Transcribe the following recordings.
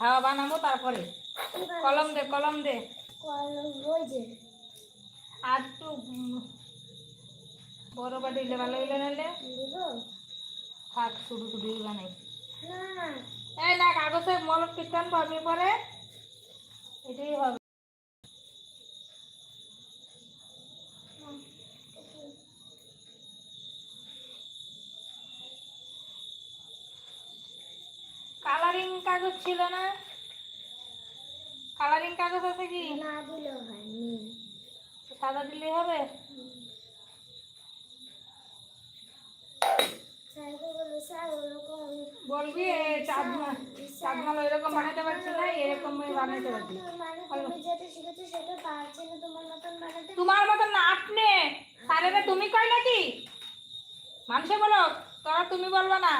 হাওয়া বানাবো তারপরে? কলম দে কলম দে। আর তো বড় দিলে ভালো হইলে নাহলে থাক শুধু শুধু বানাই। এই না কাগজে মলম পিটান পাবি পরে। এটাই হবে কালারিং কাগজ ছিল না? কালারিং কাগজ আছে কি? না দিলেও হয় সাদা দিলেই হবে? বলব চাঁদমাল চাঁদমাল এরকম বানাতে পারছি না এরকম বানাতে তোমার মতন না আপনি? স্যারেরা তুমি কয় নাকি? মানুষে বলো তোরা তুমি বলবা না।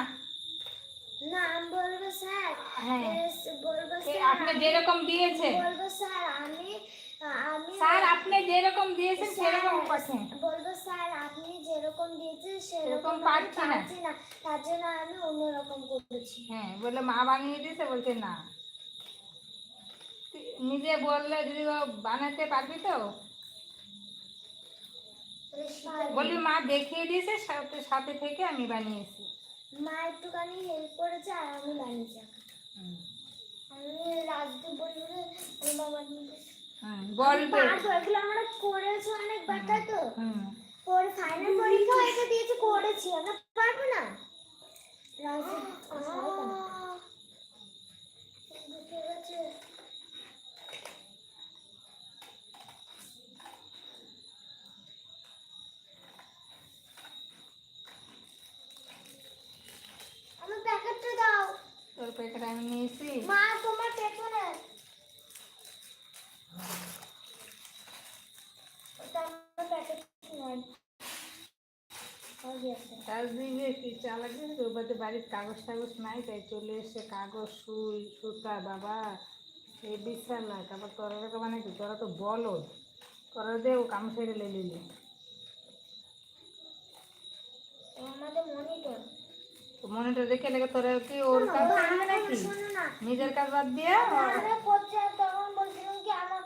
না আমি বলব স্যার? হ্যাঁ। বলব স্যার আপনি যেরকম দিয়েছে বলব স্যার আমি আমি স্যার আপনি যেরকম দিয়েছেন সেরকম বলব স্যার আপনি যেরকম দিয়েছেন সেরকম না। তার জন্য আমি অন্যরকম করেছি। হ্যাঁ বলে মা বানিয়ে দিয়েছে বলছে না। নিজে বললে যদি বানাতে পারবি তো? বলবি মা দেখিয়ে দিয়েছে সাথে সাথে থেকে আমি বানিয়েছি। মা একটুখানি হেল্প করেছে আর আমি বানিয়েছি। আমি রাজকে বলব যে, আমি আমরা করেছি অনেক বাটা তো। পরে ফাইনাল পরীক্ষা দিয়েছে দিয়েছি করেছি আমরা পারব না? রাজু ঠিক আছে আমার প্যাকেটটা দাও তোর প্যাকেট আমি নিয়েছি। মা তোমার পেছনে কাজ দিবে কি চালাকে তোর বাড়ির কাগজ টাগজ নাই তাই চলে এসে কাগজ সুই সুতা বাবা এই বিশাল না তারপর তোরা তো মানে কি তোরা তো বলো তোরা দে ও কাম সেরে লে লিলি আমাদের মনিটর মনিটর দেখে লেগে তোরা কি ওর কাজ করবে নাকি? শোনো না। নিজের কাজ বাদ দিয়ে আমরা তখন বলছিলাম কি আমার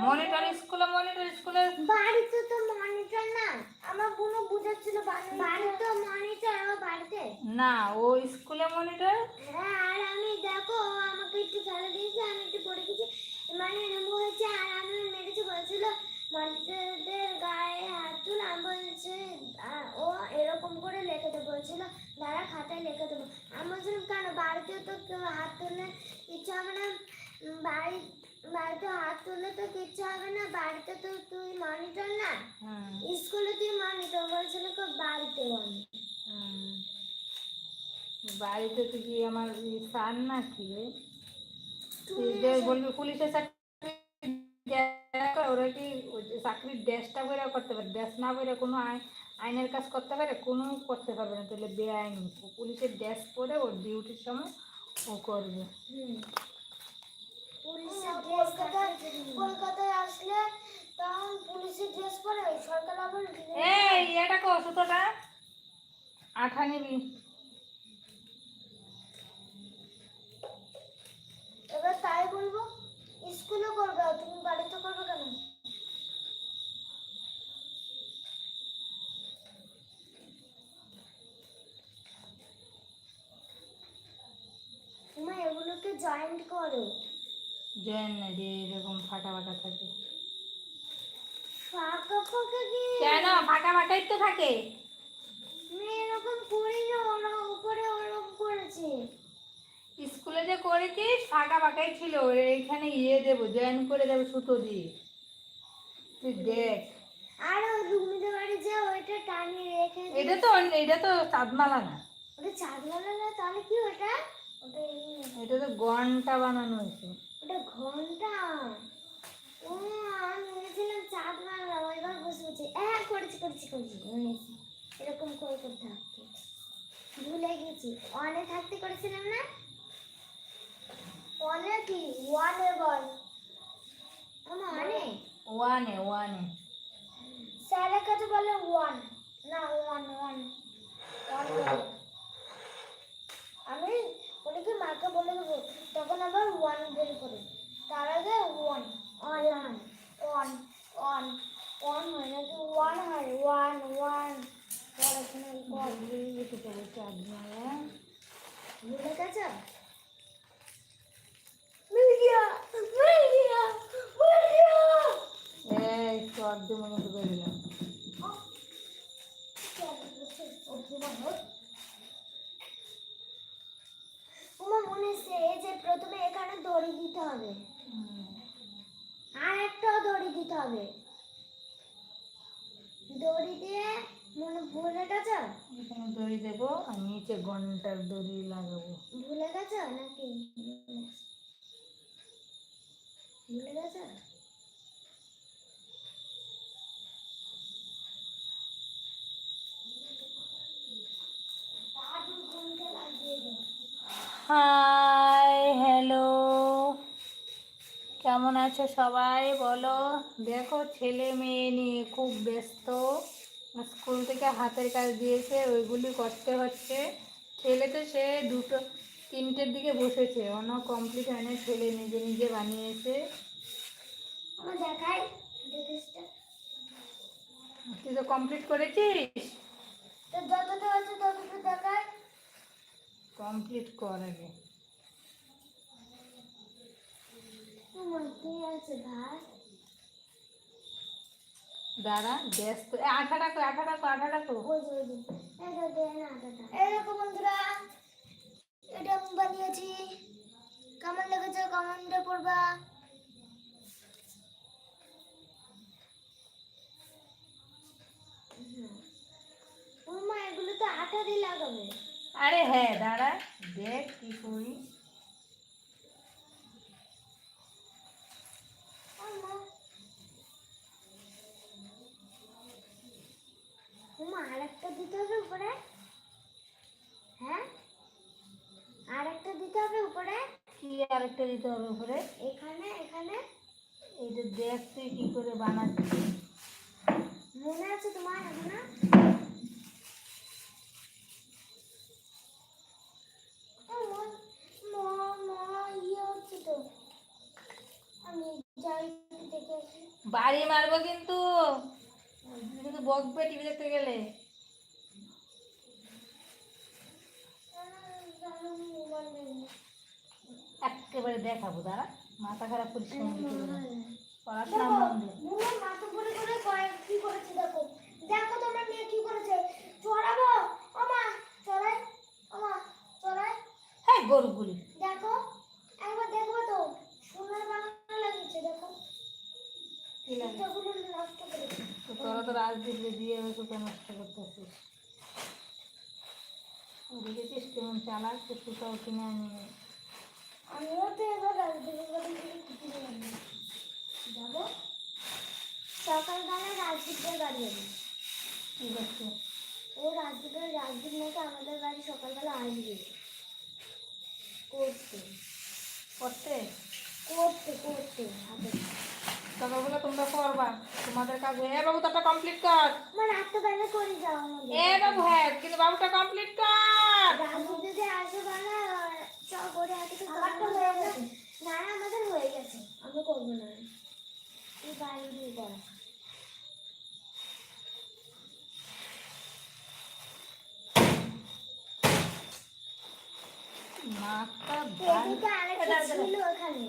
মনিটর স্কুলে মনিটর স্কুলে বাড়িতে তো মনিটর না আমার বোন বুঝাচ্ছিল বাড়িতে। মনিটর আমার বাড়িতে? না ও স্কুলে মনিটর। হ্যাঁ আর আমি দেখো ও আমাকে একটু খেলা দিয়েছে আমি একটু পড়ে গেছি। মানে এরকম হয়েছে আর আমি মেরেছে বলছিল মনিটরদের গায়ে হাত তুল আমি বলছে আহ, ও এরকম করে লিখে দেবো বলছিল দাঁড়া খাতায় লিখে দেবো আমি বলছিলাম কেন বাড়িতে তো কেউ হাত তুললে ইচ্ছা হবে না উম, বাড়ি বাড়িতে হাত তুললে তো কিচ্ছু হবে না বাড়িতে তো তুই মনিটর না হুম স্কুলে তুই মনিটর বলছিল কেউ বাড়িতে মনিটর হুম। বাড়িতে তুই কি আমার সার না কি বলবি পুলিশের চাকরি ওরা কি চাকরির ড্যাশটা বইরা করতে পারে? ড্যাশ না বইরা কোনো আই- আইনের কাজ করতে পারে? কোনো করতে পারবে না তাহলে বেআইনি। পুলিশের ড্যাশ পরে ওর ডিউটির সময় ও করবে। কলকাতায় আসলে তখন পুলিশের ড্রেস পরে সরকার আবার এই এটা কো সুতোটা। আঠা নিবি। তাই বলব? স্কুলে করবে তুমি বাড়িতে করবে কেন? তোমার এগুলোকে জয়েন্ট করো। জয়েন না যে এরকম ফাটা ফাটা থাকে। ফাঁকা ফাঁকা কি? কেন? ফাটা ফাটাই তো থাকে। এরকম করি না ওরা উপরে ওরকম করেছে স্কুলে যে করেছিস ফাঁকা ফাঁকাই ছিল। এইখানে ইয়ে দেবো জয়েন করে দেবো সুতো দিয়ে। তুই দেখ। আর রুমিদের বাড়ি যে ওইটা টানিয়ে রেখে এটা তো এটা তো চাঁদমালা না। ওটা চাঁদমালা না তাহলে কি ওটা? এটা তো ঘণ্টা বানানো হয়েছে। ওটা ঘণ্টা? ও আমি ভেবেছিলাম চাঁদমালা ওইবার বসে বসে। হ্যাঁ করেছি করেছি করেছি। এরকম করে করে থাকতে ভুলে গেছি। অনেক থাকতে করেছিলাম না? অনে কি ওয়ানে বল। মানে? ওয়ানে ওয়ানে। স্যারের কাছে বলে ওয়ান। না ওয়ান ওয়ান ওয়ান আমি বলে কি মাকে বলে দেবো তখন আবার ওয়ান বের করে তার আগে one one one one one হয় নাকি ওয়ান হয় ওয়ান ওয়ান পড়াশোনার পর ভুলে গেছো মিল গিয়া মিল গিয়া মিল গিয়া এই চর্দ মনে তো বেরোলাম আমার মনে হচ্ছে এই যে প্রথমে এখানে দড়ি দিতে হবে আর একটাও দড়ি দিতে হবে দড়ি দিয়ে মনে ভুলে গেছো? এখানে দড়ি দেবো আর নিচে ঘণ্টার দড়ি লাগাবো। ভুলে গেছো? নাকি? ভুলে গেছো? হাই হ্যালো কেমন আছো সবাই? বলো। দেখো ছেলে মেয়ে নিয়ে খুব ব্যস্ত। স্কুল থেকে হাতের কাজ দিয়েছে ওইগুলি করতে হচ্ছে। ছেলে তো সে দুটো তিনটের দিকে বসেছে। অন্য কমপ্লিট হয় না ছেলে নিজে নিজে বানিয়েছে। তুই তো কমপ্লিট করেছিস? কমপ্লিট কর আগে আমার কি আছে ভাই দাঁড়া ব্যস্ত এ আঠা রাখো আঠা রাখো আঠা রাখো ওই যে ওই যে এটা দে না এটা এই দেখো বন্ধুরা এটা আমি বানিয়েছি। কেমন লেগেছে কমেন্টে পড়বা। মা এগুলো তো আঠা দিয়ে লাগাবে। আরে হ্যাঁ দাঁড়া দেখ কি করি মা আরেকটা দিতে হবে উপরে হ্যাঁ আরেকটা দিতে হবে উপরে কি আরেকটা দিতে হবে উপরে। এখানে এখানে। এইটা দেখ তুই কি করে বানাচ্ছিস। মনে আছে তোমার এখানে? ইয়ে বাড়ি মারবো কিন্তু। কিন্তু বকবে টিভি দেখতে গেলে। একেবারে দেখাবো দাঁড়া। মাথা খারাপ করিস। পড়াশোনা মাথা পরে করে কি করেছে দেখো। দেখো তোমার মেয়ে কি করেছে। চড়াবো ওমা চড়াই ওমা চড়াই। হ্যাঁ গরুগুলি দেখো একবার দেখব তো। সোনার বাংলা লাগিয়েছে দেখো। তো তোরা তো রাজনীতি দিয়ে তোকে নষ্ট করতেছিস? দেখেছিস কেমন চালাক? তো সুতাও কিনে আনিয়ে। আমিও তো এবার যাব সকালবেলা রাজদীপের বাড়ি যাব কি করছে ও রাজদীপের রাজদীপ নাকি আমাদের বাড়ি সকালবেলা আসবে করতে করতে করতে করতে হাতে তবে তোমরা করবা তোমাদের কাজ এ বাবু তোরটা কমপ্লিট কর। আমার হাতটা বেলা করে যাও এ বাবু হ্যাঁ কিন্তু বাবুটা কমপ্লিট কর রাজদীপ যদি আসে বলে চ করে হাতে তো আমারটা হয়ে গেছে। না না আমাদের হয়ে গেছে। আমি করব না। তুই বাড়ি দিয়ে কর। ছিল ওখানে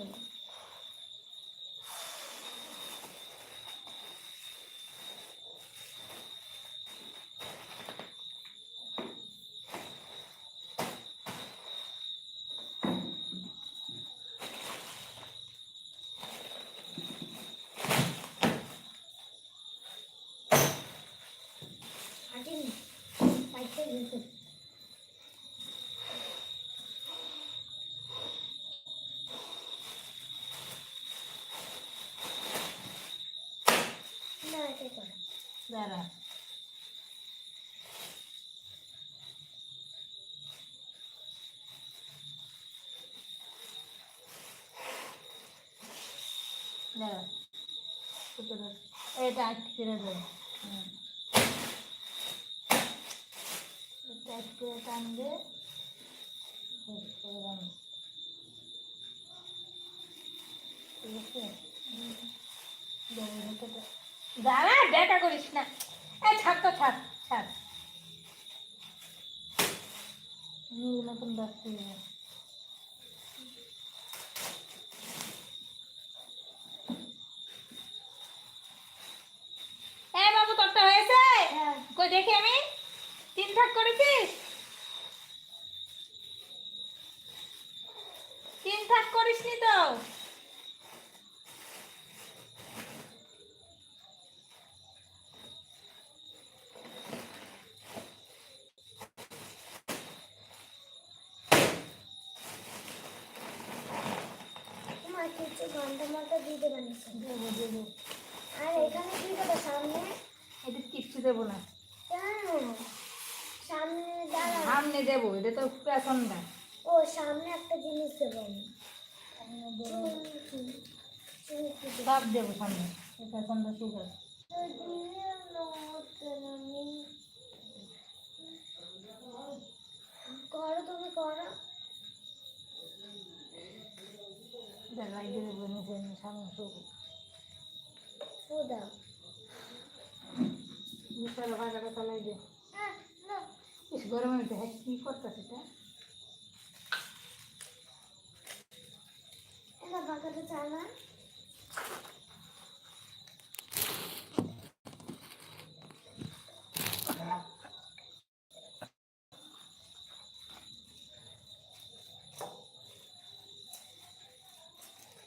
হাঁটিনি পাইতে গেছে না এটা কর ধর। এটা আটকে ছেড়ে দে হুম। এটা আটকে টান দে বেশ, ঠিক আছে দেবো। দাঁড়া দেখা করিস না। ছাড় তো ছাড় ছাড় নীল মতন ডাকতে এ বাবু তোরটা হয়েছে? হ্যাঁ। কই দেখি আমি। তিন থাক করেছিস তিন থাক করিসনি তো তোমার কিছু ঘণ্টা মতো দিয়ে দেবেন দেবো দেবো আর এখানে কি দেবো সামনে? এটা কিচ্ছু দেবো না। সামনে দাঁড়া সামনে দেবো এটা তো পেছন না। ও সামনে একটা জিনিস দেবো আমি। সব দেবো সামনে পেছনটা আমি করো তুমি করো। দেবো সামনে দাও বিশাল ভাজাটা চালাই দে। হ্যাঁ না বেশ গরমে উঠে হ্যাঁ কী করতেছে এটা? এটা বাঁকাতে চালা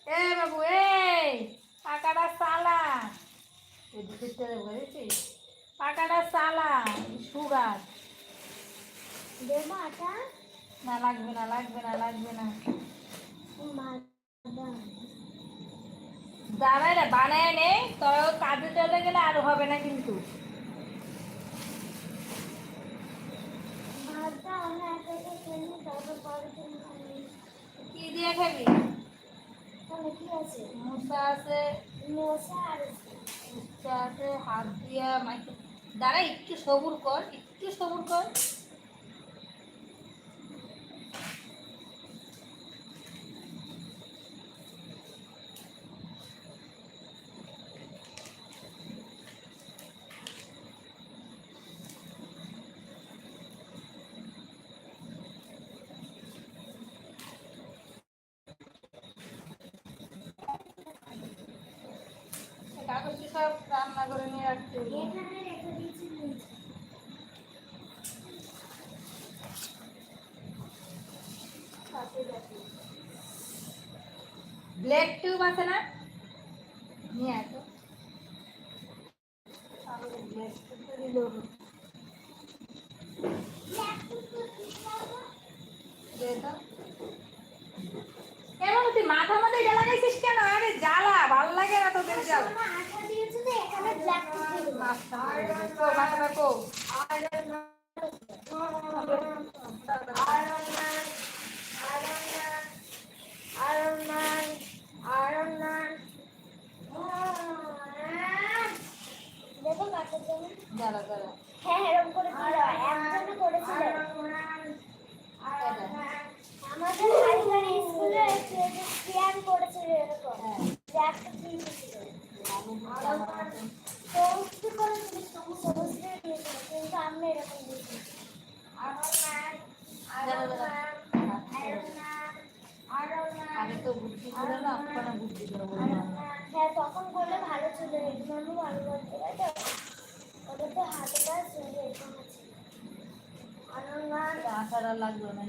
এ বাবু এই পাকাটা চালা এই দুপুরটা দেবো বুঝেছিস পাকাটা চালা সুগার দেবো আটা? না লাগবে না লাগবে না লাগবে না। দাঁড়ায় না বানায় নে। তবে কাজে চলে গেলে আর হবে না কিন্তু। কি দিয়ে খাবি? তাহলে কি আছে? মুসা আছে। মশা আছে। হাত দিয়া মাইকে দাঁড়া একটু সবুর কর একটু সবুর কর কাগজটি সব রান্না করে নিয়ে রাখতে হবে। এখানে রেখে দিয়েছি নিচে। ব্লেড টিউব আছে না? নিয়ে আসো। কেমন তুই মাথার মধ্যে এটা লাগাইছিস কেন? আরে জ্বালা, ভালো লাগে না তোদের জ্বালা। হ্যাঁ এরকম করে ছিল একজনে করেছিল আমাদের হাইস্কুলে স্কুলে স্ক্যান করেছিল এরকম। হ্যাঁ ব্ল্যাকটা সবুজ সবুজ সবুজ কিন্তু আমরা এরকম Iron Man, Iron Man, Iron Man, Iron Man. আগে তো বুদ্ধি ছিল না এখন বুদ্ধি করে হ্যাঁ তখন করলে ভালো ছিল এগুলো ভালো করতে তাই তো ওদের তো হাতেটা ছিল এরকম আছে আনন্দ লাগল না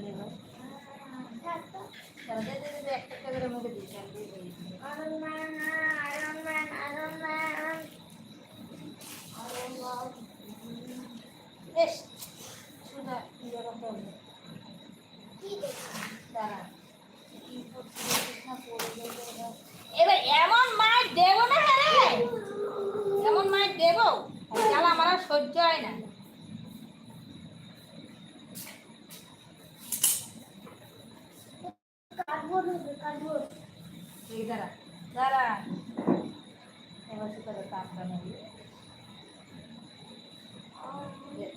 হ্যাঁ দে একটা করে মুখে দিচ্ছে আর দিয়ে দিই। এবার। এমন মার দেবো না রে। এমন মার দেবো জ্বালা আমার আর সহ্য হয় না। দাঁড়া দাঁড়া। এবার তাদের কাপড় নেবে? Yes.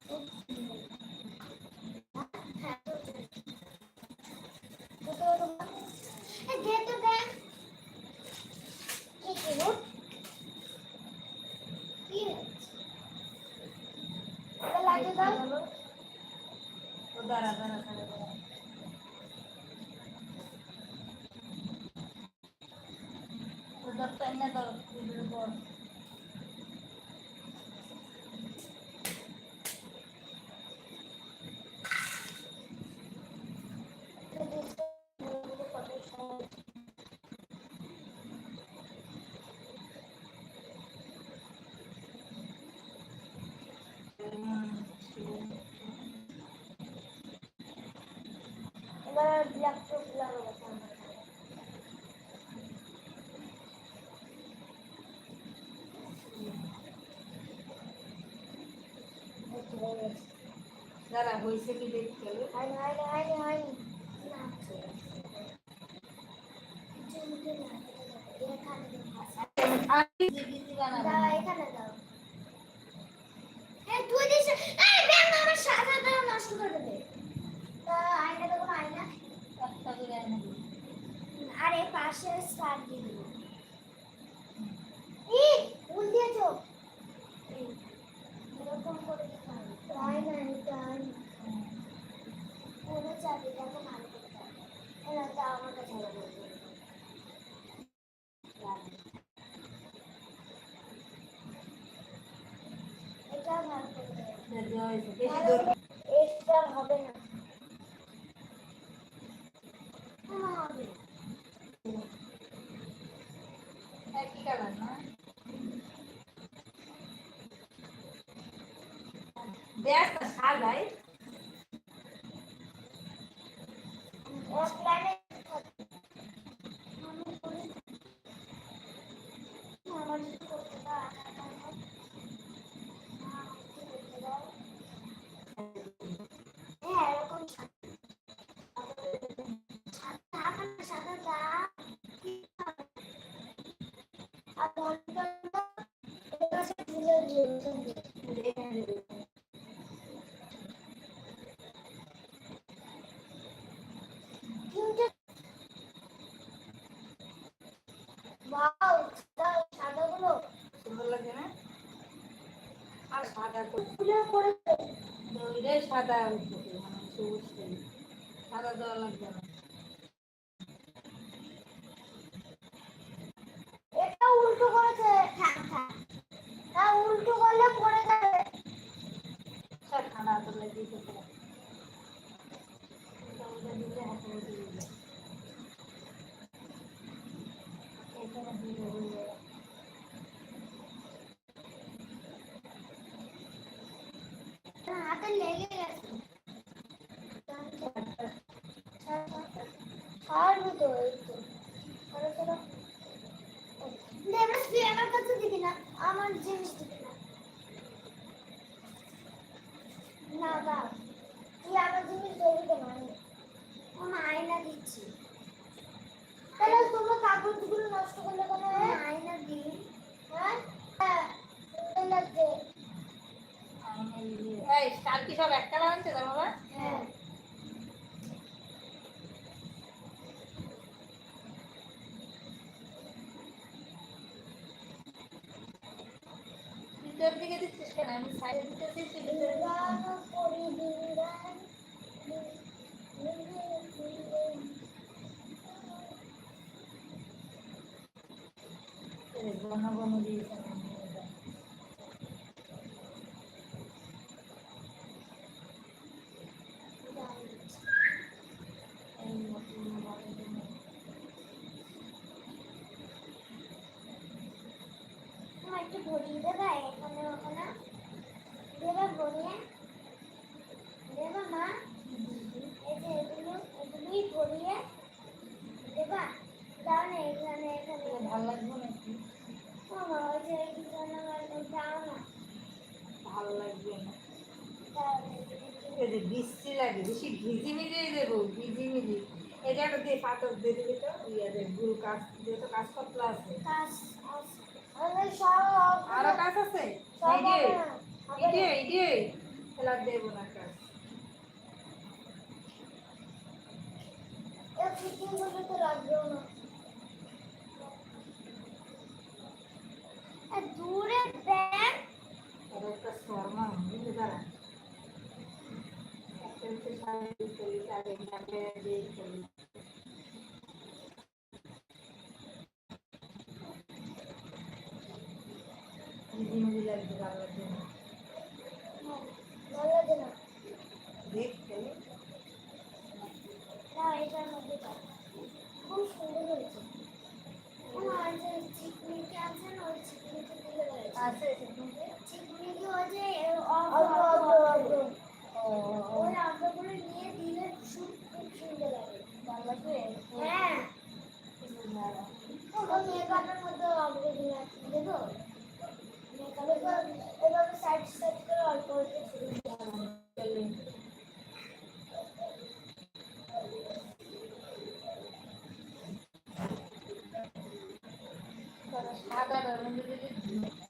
দাঁড়া হয়েছে কি দেখতে হবে হয়নি হয়নি হয়নি হয়নি এখানে দাও। চারে পাশে স্টার দিবি ই ভুল দিয়েছ? এরকম করে তাই না তাই কোনো চাবিটাকে ভালো করতে হবে এরা তো আমার কাছে এটা ভালো করতে হবে এটা হবে না। একটা শালাই Thank you. সাদা সাদা দেওয়া লাগবে না। चैप्टर ले लेगा और दो तो एक ভিতর দিকে দিচ্ছিস কেন? আমি সাইডে দিতেছি তুই ভিতরে ঘন ঘন দিয়েছে বেশি ভিজি দেবো ভিজি এটা একটা দিয়ে পাথর দিয়ে দিবি তো ইয়ে গুরু কাজ দিয়ে তো কাজ আছে। আরও কাজ আছে? খেলা দেবো না কাজ। দূরে ব্যাগ একটা শর্মা দাঁড়া দিদি মুদি লাগবে বাংলার জন্য ভালো লাগে না দেখতে না এটার মধ্যে দাও। খুব সুন্দর হয়েছে আমার যে চিকমিকি আছে না ওই চিকমিকি দিলে হয়েছে আছে চিকমিকি হয়েছে অল্প অল্প অল্প ওই অল্পগুলো নিয়ে দিলে খুব খুব সুন্দর লাগে ভালো লাগবে হ্যাঁ ওই মেকআপের মধ্যে অল্প দিয়ে দেবো মেকআপের এভাবে সাইড সাইড করে অল্প অল্প ছুড়ে দিতে হবে সাদা রঙের যদি